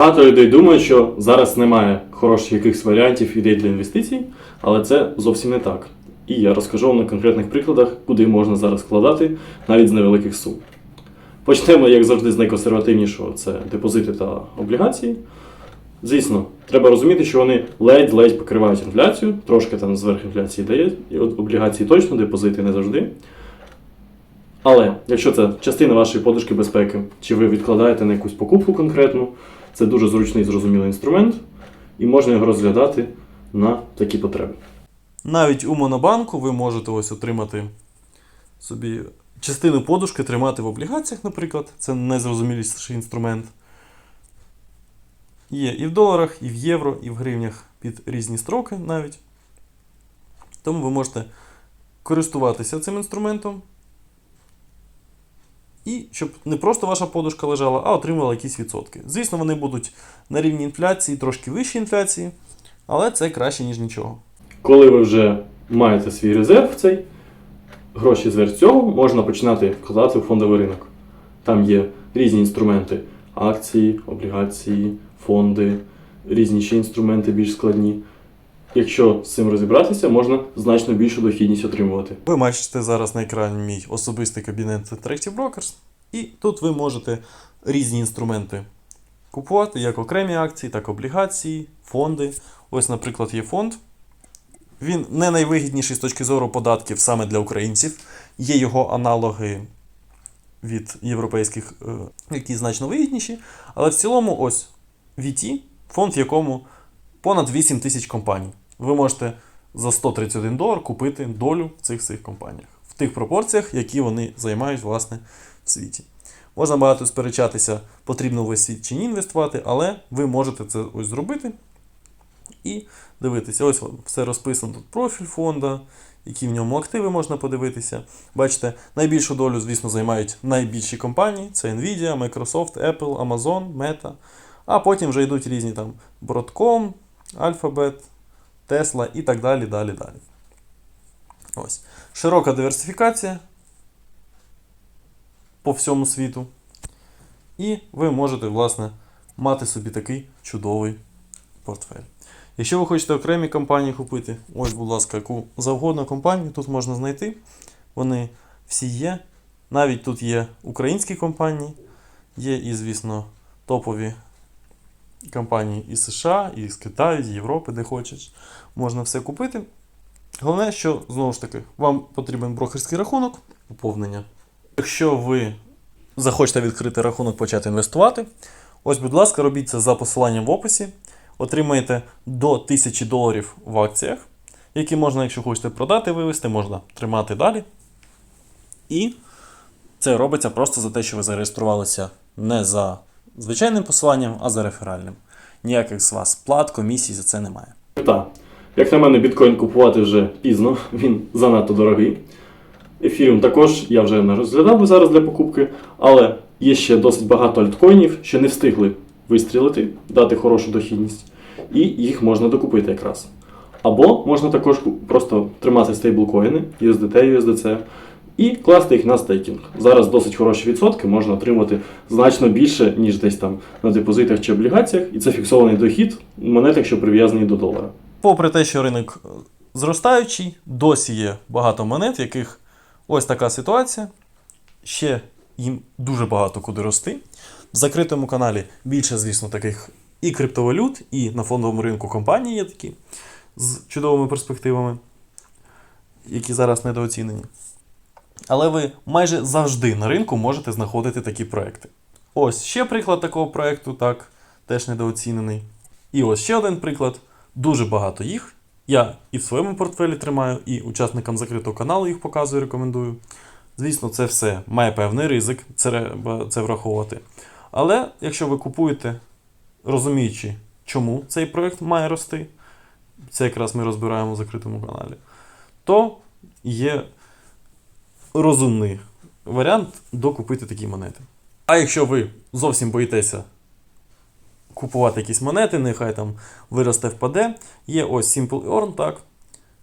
Багато людей думають, що зараз немає хороших якихось варіантів ідей для інвестицій, але це зовсім не так. І я розкажу вам на конкретних прикладах, куди можна зараз вкладати навіть з невеликих сум. Почнемо, як завжди, з найконсервативнішого це депозити та облігації. Звісно, треба розуміти, що вони ледь-ледь покривають інфляцію, трошки там зверх інфляції дає, і от облігації точно, депозити не завжди. Але якщо це частина вашої подушки безпеки, чи ви відкладаєте на якусь покупку конкретну, це дуже зручний і зрозумілий інструмент, і можна його розглядати на такі потреби. Навіть у Монобанку ви можете ось отримати собі частину подушки тримати в облігаціях, наприклад. Це найзрозуміліший інструмент. Є і в доларах, і в євро, і в гривнях під різні строки навіть. Тому ви можете користуватися цим інструментом. І щоб не просто ваша подушка лежала, а отримувала якісь відсотки. Звісно, вони будуть на рівні інфляції, трошки вищі інфляції, але це краще, ніж нічого. Коли ви вже маєте свій резерв цей, гроші зверх цього можна починати вкладати в фондовий ринок. Там є різні інструменти: акції, облігації, фонди, різні ще інструменти більш складні. Якщо з цим розібратися, можна значно більшу дохідність отримувати. Ви бачите зараз на екрані мій особистий кабінет Interactive Brokers, і тут ви можете різні інструменти купувати, як окремі акції, так і облігації, фонди. Ось, наприклад, є фонд. Він не найвигідніший з точки зору податків саме для українців. Є його аналоги від європейських, е, які значно вигідніші. Але в цілому, ось VT, фонд, в якому понад 8 тисяч компаній. Ви можете за 131 долар купити долю в цих всіх компаніях в тих пропорціях, які вони займають власне в світі. Можна багато сперечатися, потрібно весь світ чи ні інвестувати, але ви можете це ось зробити і дивитися. Ось все розписано тут профіль фонда, які в ньому активи можна подивитися. Бачите, найбільшу долю, звісно, займають найбільші компанії: це Nvidia, Microsoft, Apple, Amazon, Meta. А потім вже йдуть різні там Broadcom, Alphabet, Tesla і так далі, далі, далі. Ось. Широка диверсифікація по всьому світу. І ви можете, власне, мати собі такий чудовий портфель. Якщо ви хочете окремі компанії купити, ось, будь ласка, яку завгодно компанію тут можна знайти. Вони всі є. Навіть тут є українські компанії, є і, звісно, топові компанії із США, і з Китаю, з Європи, де хочеш. Можна все купити. Головне, що знову ж таки, вам потрібен брокерський рахунок, поповнення. Якщо ви захочете відкрити рахунок, почати інвестувати, ось, будь ласка, робіть це за посиланням в описі. Отримаєте до 1000 доларів в акціях, які можна, якщо хочете продати, вивести, можна тримати далі. І це робиться просто за те, що ви зареєструвалися не за звичайним посиланням, а за реферальним. Ніяких з вас плат, комісій за це немає. Так, як на мене, біткоін купувати вже пізно, він занадто дорогий. Ефіріум також я вже не розглядав би зараз для покупки, але є ще досить багато альткоїнів, що не встигли вистрілити, дати хорошу дохідність, і їх можна докупити якраз. Або можна також просто тримати стейблкоїни, USDT, USDC, і класти їх на стейкінг. Зараз досить хороші відсотки, можна отримати значно більше, ніж десь там на депозитах чи облігаціях, і це фіксований дохід монет, якщо прив'язаний до долара. Попри те, що ринок зростаючий, досі є багато монет, яких ось така ситуація. Ще їм дуже багато куди рости. В закритому каналі більше, звісно, таких і криптовалют, і на фондовому ринку компанії є такі з чудовими перспективами, які зараз недооцінені. Але ви майже завжди на ринку можете знаходити такі проекти. Ось ще приклад такого проекту, так, теж недооцінений. І ось ще один приклад. Дуже багато їх. Я і в своєму портфелі тримаю, і учасникам закритого каналу їх показую, рекомендую. Звісно, це все має певний ризик, треба це враховувати. Але якщо ви купуєте, розуміючи, чому цей проект має рости, це якраз ми розбираємо в закритому каналі, то є розумний варіант докупити такі монети. А якщо ви зовсім боїтеся купувати якісь монети, нехай там виросте впаде. Є ось Simple Earn, так.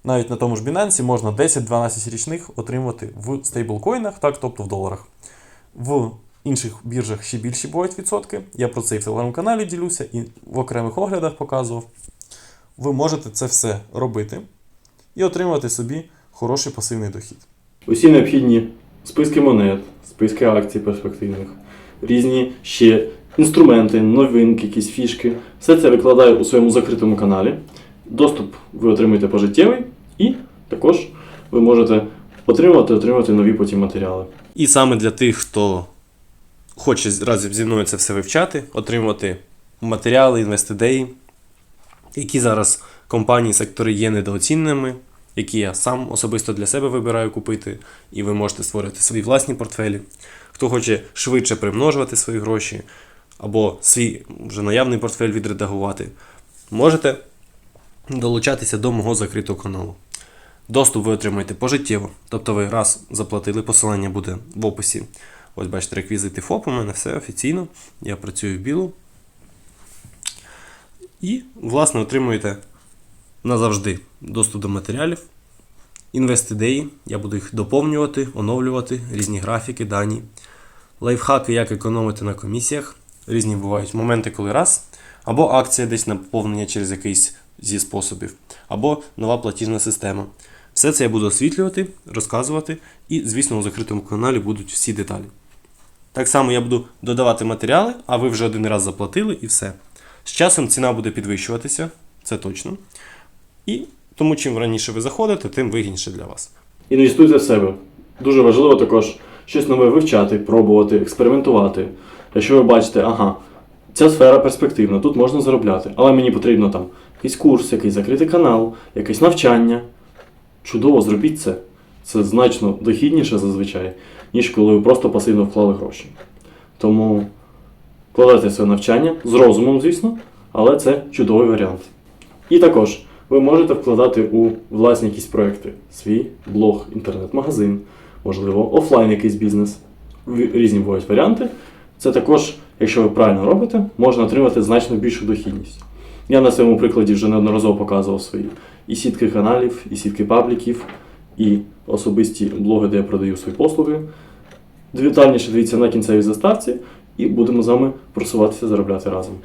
Навіть на тому ж Binance можна 10-12 річних отримувати в стейблкоїнах, так, тобто в доларах. В інших біржах ще більші бувають відсотки. Я про це і в телеграм-каналі ділюся, і в окремих оглядах показував. Ви можете це все робити і отримувати собі хороший пасивний дохід. Усі необхідні списки монет, списки акцій перспективних, різні ще інструменти, новинки, якісь фішки. Все це викладаю у своєму закритому каналі. Доступ ви отримаєте пожиттєвий, і також ви можете отримувати, отримувати нові потім матеріали. І саме для тих, хто хоче разом зі мною це все вивчати, отримувати матеріали, інвестидеї, які зараз компанії, сектори є недооціненими, які я сам особисто для себе вибираю купити, і ви можете створити свої власні портфелі. Хто хоче швидше примножувати свої гроші, або свій вже наявний портфель відредагувати, можете долучатися до мого закритого каналу. Доступ ви отримаєте пожиттєво. Тобто ви раз заплатили, посилання буде в описі. Ось бачите, реквізити ФОП, у мене все офіційно. Я працюю в білу. І, власне, отримуєте назавжди доступ до матеріалів, інвестидеї. Я буду їх доповнювати, оновлювати, різні графіки, дані, лайфхаки, як економити на комісіях. Різні бувають моменти, коли раз, або акція десь на поповнення через якийсь зі способів, або нова платіжна система. Все це я буду освітлювати, розказувати, і, звісно, у закритому каналі будуть всі деталі. Так само я буду додавати матеріали, а ви вже один раз заплатили і все. З часом ціна буде підвищуватися, це точно. І тому, чим раніше ви заходите, тим вигідніше для вас. Інвестуйте в себе. Дуже важливо також щось нове вивчати, пробувати, експериментувати. Якщо ви бачите, ага, ця сфера перспективна, тут можна заробляти, але мені потрібно там якийсь курс, якийсь закритий канал, якесь навчання. Чудово, зробіть це. Це значно дохідніше зазвичай, ніж коли ви просто пасивно вклали гроші. Тому вкладайте своє навчання з розумом, звісно, але це чудовий варіант. І також ви можете вкладати у власні якісь проекти, свій блог, інтернет-магазин, можливо, офлайн якийсь бізнес. Різні бувають варіанти. Це також, якщо ви правильно робите, можна отримати значно більшу дохідність. Я на своєму прикладі вже неодноразово показував свої і сітки каналів, і сітки пабліків, і особисті блоги, де я продаю свої послуги. Детальніше дивіться на кінцевій заставці, і будемо з вами просуватися заробляти разом.